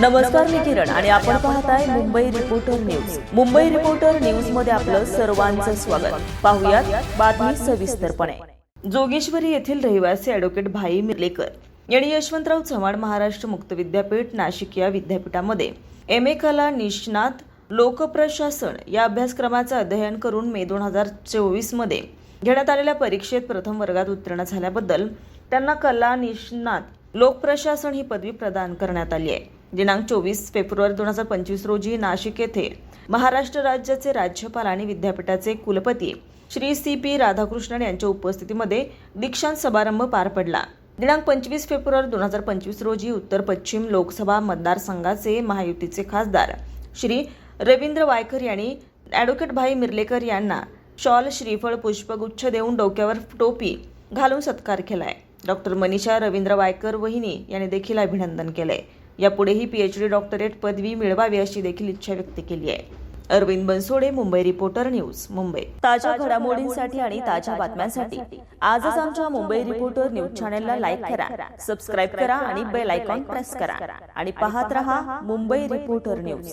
नमस्कार मी किरण आणि आपण पाहताय Mumbai reporter news Mumbai reporter न्यूजमध्ये आपलं सर्वांचं स्वागत. पाहुयात बातमी सविस्तरपणे. जोगेश्वरी येथील रहिवासी ॲडव्होकेट भाई मिर्लेकर यांनी यशवंतराव चव्हाण महाराष्ट्र मुक्त विद्यापीठ नाशिक या विद्यापीठामध्ये एम ए कला निष्णात लोकप्रशासन या अभ्यासक्रमाचं अध्ययन करून मे दोन हजार चोवीसमध्ये घेण्यात आलेल्या परीक्षेत प्रथम वर्गात उत्तीर्ण झाल्याबद्दल त्यांना कला निष्णात लोकप्रशासन ही पदवी प्रदान करण्यात आली आहे. दिनांक चोवीस फेब्रुवारी दोन हजार पंचवीस रोजी नाशिक येथे महाराष्ट्र राज्याचे राज्यपाल आणि विद्यापीठाचे कुलपती श्री सी पी राधाकृष्णन यांच्या उपस्थितीमध्ये दीक्षांत समारंभ पार पडला. दिनांक पंचवीस फेब्रुवारी दोन हजार पंचवीस रोजी उत्तर पश्चिम लोकसभा मतदारसंघाचे महायुतीचे खासदार श्री रवींद्र वायकर यांनी ॲडव्होकेट भाई मिर्लेकर यांना शॉल श्रीफळ पुष्पगुच्छ देऊन डोक्यावर टोपी घालून सत्कार केलाय. डॉक्टर मनीषा रवींद्र वायकर वहिनी यांनी देखील अभिनंदन केलंय. यापुढेही पीएचडी डॉक्टरेट पदवी मिळवावी अशी देखील इच्छा व्यक्त केली आहे. Arvind Bansode Mumbai reporter news Mumbai. ताज्या घडामोडींसाठी आणि ताज्या बातम्यांसाठी आजच आमच्या मुंबई रिपोर्टर न्यूज चॅनेलला लाईक करा सबस्क्राईब करा आणि बेल आयकॉन प्रेस करा. आणि पाहत रहा मुंबई रिपोर्टर न्यूज.